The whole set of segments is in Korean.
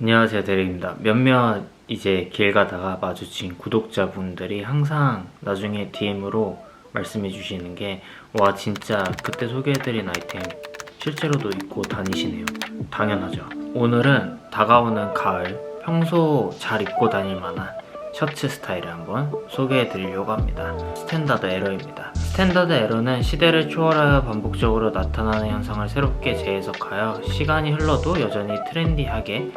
안녕하세요 대리입니다. 몇몇 이제 길 가다가 마주친 구독자분들이 항상 나중에 DM으로 말씀해 주시는 게 와 진짜 그때 소개해드린 아이템 실제로도 입고 다니시네요. 당연하죠. 오늘은 다가오는 가을 평소 잘 입고 다닐 만한 셔츠 스타일을 한번 소개해 드리려고 합니다. 스탠다드 에러입니다. 스탠다드 에러는 시대를 초월하여 반복적으로 나타나는 현상을 새롭게 재해석하여 시간이 흘러도 여전히 트렌디하게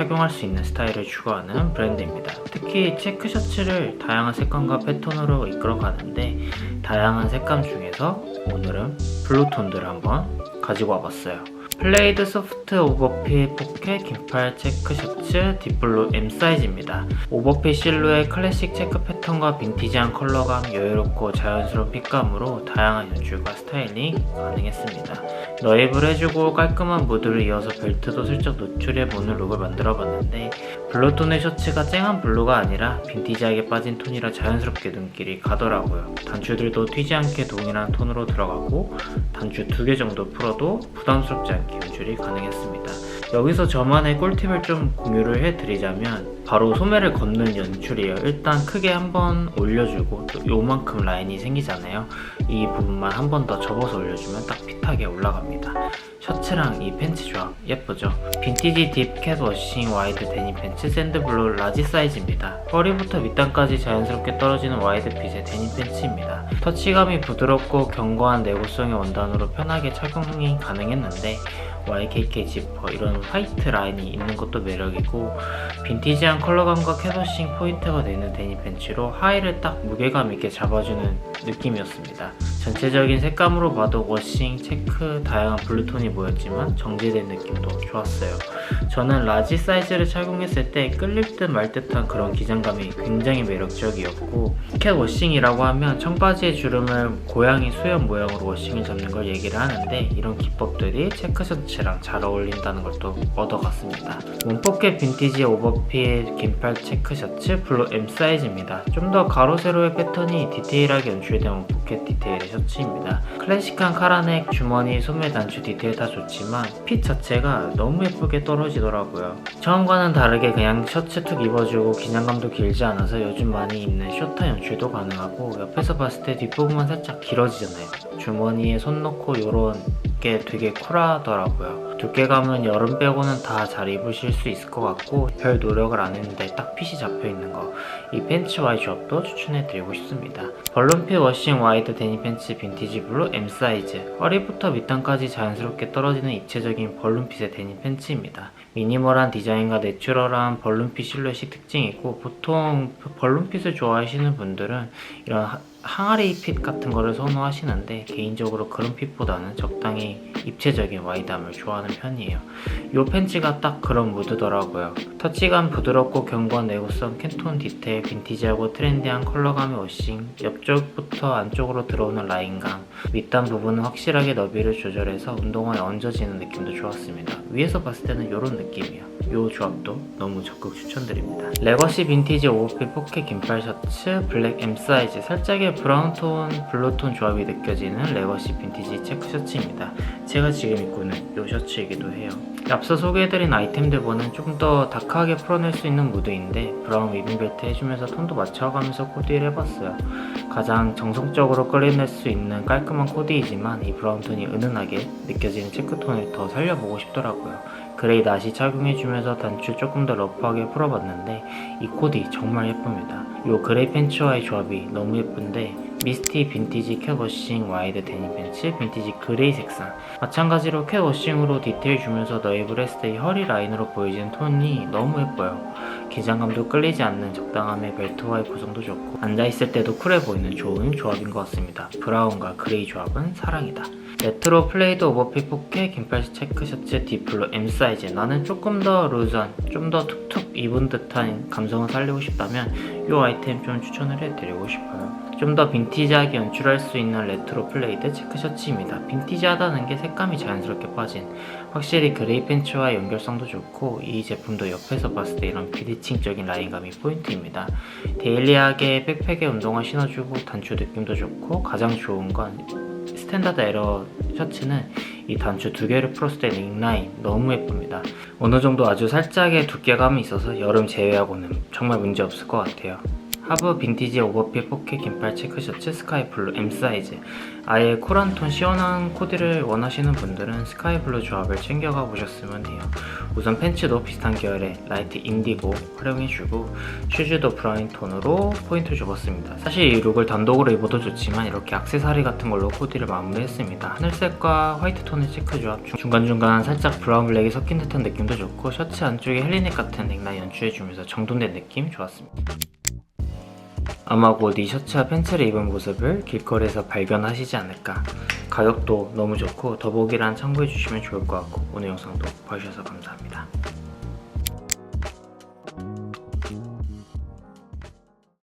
착용할 수 있는 스타일을 추구하는 브랜드입니다. 특히 체크 셔츠를 다양한 색감과 패턴으로 이끌어 가는데 다양한 색감 중에서 오늘은 블루톤들을 한번 가지고 와봤어요. 플레이드 소프트 오버핏 포켓 긴팔 체크 셔츠 딥블루 M 사이즈입니다. 오버핏 실루엣 클래식 체크 패턴과 빈티지한 컬러감, 여유롭고 자연스러운 핏감으로 다양한 연출과 스타일링 가능했습니다. 너입을 해주고 깔끔한 무드를 이어서 벨트도 슬쩍 노출해보는 룩을 만들어봤는데 블루톤의 셔츠가 쨍한 블루가 아니라 빈티지하게 빠진 톤이라 자연스럽게 눈길이 가더라고요. 단추들도 튀지 않게 동일한 톤으로 들어가고 단추 두 개 정도 풀어도 부담스럽지 않게 연출이 가능했습니다. 여기서 저만의 꿀팁을 좀 공유를 해드리자면 바로 소매를 걷는 연출이에요. 일단 크게 한번 올려주고 또 요만큼 라인이 생기잖아요. 이 부분만 한 번 더 접어서 올려주면 딱 핏하게 올라갑니다. 셔츠랑 이 팬츠 조합 예쁘죠? 빈티지 딥 캣 워싱 와이드 데님 팬츠 샌드블루 라지 사이즈입니다. 허리부터 밑단까지 자연스럽게 떨어지는 와이드 핏의 데님 팬츠입니다. 터치감이 부드럽고 견고한 내구성의 원단으로 편하게 착용이 가능했는데 YKK 지퍼 이런 화이트 라인이 있는 것도 매력이고 빈티지한 컬러감과 캐더싱 포인트가 되는 데님 팬츠로 하의를 딱 무게감 있게 잡아주는 느낌이었습니다. 전체적인 색감으로 봐도 워싱, 체크, 다양한 블루톤이 보였지만 정제된 느낌도 좋았어요. 저는 라지 사이즈를 착용했을 때 끌릴 듯 말 듯한 그런 기장감이 굉장히 매력적이었고 캣 워싱이라고 하면 청바지의 주름을 고양이 수염 모양으로 워싱을 잡는 걸 얘기를 하는데 이런 기법들이 체크 셔츠랑 잘 어울린다는 걸또 얻어갔습니다. 문포켓 빈티지 오버핏 긴팔 체크 셔츠 블루 M 사이즈입니다. 좀 더 가로 세로의 패턴이 디테일하게 연출된 문포켓 디테일의 셔츠입니다. 클래식한 카라넥, 주머니, 소매 단추 디테일 다 좋지만 핏 자체가 너무 예쁘게 떨어지더라고요. 처음과는 다르게 그냥 셔츠 툭 입어주고 기장감도 길지 않아서 요즘 많이 입는 쇼타 연출도 가능하고 옆에서 봤을 때 뒷부분만 살짝 길어지잖아요. 주머니에 손 넣고 요런 게 되게 쿨하더라고요. 두께감은 여름 빼고는 다 잘 입으실 수 있을 것 같고 별 노력을 안 했는데 딱 핏이 잡혀 있는 거. 이 팬츠와의 조합도 추천해드리고 싶습니다. 벌룬핏 워싱 와이드 데니 팬츠 빈티지 블루 M 사이즈. 허리부터 밑단까지 자연스럽게 떨어지는 입체적인 벌룬핏의 데니 팬츠입니다. 미니멀한 디자인과 내추럴한 벌룬핏 실루엣이 특징이고 보통 벌룬핏을 좋아하시는 분들은 이런 하- 항아리 핏 같은 거를 선호하시는데 개인적으로 그런 핏보다는 적당히 입체적인 와이드함을 좋아하는 편이에요. 이 팬츠가 딱 그런 무드더라고요. 터치감 부드럽고 견고한 내구성, 캔톤 디테일, 빈티지하고 트렌디한 컬러감의 워싱, 옆쪽부터 안쪽으로 들어오는 라인감, 밑단 부분은 확실하게 너비를 조절해서 운동화에 얹어지는 느낌도 좋았습니다. 위에서 봤을 때는 이런 느낌이에요. 이 조합도 너무 적극 추천드립니다. 레거시 빈티지 오버핏 포켓 긴팔 셔츠 블랙 M 사이즈 살짝의 브라운 톤, 블루 톤 조합이 느껴지는 레거시 빈티지 체크 셔츠입니다. 제가 지금 입고 있는 이 셔츠이기도 해요. 앞서 소개해드린 아이템들보다는 조금 더 다크하게 풀어낼 수 있는 무드인데 브라운 위빙 벨트 해주면서 톤도 맞춰가면서 코디를 해봤어요. 가장 정성적으로 끌어낼 수 있는 깔끔한 코디이지만 이 브라운 톤이 은은하게 느껴지는 체크톤을 더 살려보고 싶더라고요. 그레이 나시 착용해주면서 단추 조금 더 러프하게 풀어봤는데 이 코디 정말 예쁩니다. 이 그레이 팬츠와의 조합이 너무 예쁜데 미스티 빈티지 캣워싱 와이드 데님 팬츠 빈티지 그레이 색상 마찬가지로 캣워싱으로 디테일 주면서 너입을 했을 때 이 허리 라인으로 보여지는 톤이 너무 예뻐요. 기장감도 끌리지 않는 적당함의 벨트와의 구성도 좋고 앉아있을 때도 쿨해 보이는 좋은 조합인 것 같습니다. 브라운과 그레이 조합은 사랑이다. 레트로 플레이드 오버핏 포켓 긴팔 체크 셔츠 디플로 M 사이즈 나는 조금 더 루즈한 좀 더 툭툭 입은 듯한 감성을 살리고 싶다면 이 아이템 좀 추천을 해드리고 싶어요. 좀 더 빈티지하게 연출할 수 있는 레트로 플레이드 체크 셔츠입니다. 빈티지하다는 게 색감이 자연스럽게 빠진 확실히 그레이 팬츠와 연결성도 좋고 이 제품도 옆에서 봤을 때 이런 비대칭적인 라인감이 포인트입니다. 데일리하게 백팩에 운동화 신어주고 단추 느낌도 좋고 가장 좋은 건 스탠다드 에러 셔츠는 이 단추 두 개를 풀었을 때 넥라인 너무 예쁩니다. 어느 정도 아주 살짝의 두께감이 있어서 여름 제외하고는 정말 문제 없을 것 같아요. 하부 빈티지 오버핏 포켓 긴팔 체크 셔츠 스카이 블루 M 사이즈 아예 쿨한 톤 시원한 코디를 원하시는 분들은 스카이 블루 조합을 챙겨가 보셨으면 해요. 우선 팬츠도 비슷한 계열의 라이트 인디고 활용해주고 슈즈도 브라운 톤으로 포인트를 줘봤습니다. 사실 이 룩을 단독으로 입어도 좋지만 이렇게 악세사리 같은 걸로 코디를 마무리했습니다. 하늘색과 화이트 톤의 체크 조합 중- 중간중간 살짝 브라운 블랙이 섞인 듯한 느낌도 좋고 셔츠 안쪽에 헬리넥 같은 넥라인 연출해주면서 정돈된 느낌 좋았습니다. 아마 곧 이 셔츠와 팬츠를 입은 모습을 길거리에서 발견하시지 않을까. 가격도 너무 좋고 더보기란 참고해 주시면 좋을 것 같고 오늘 영상도 봐주셔서 감사합니다.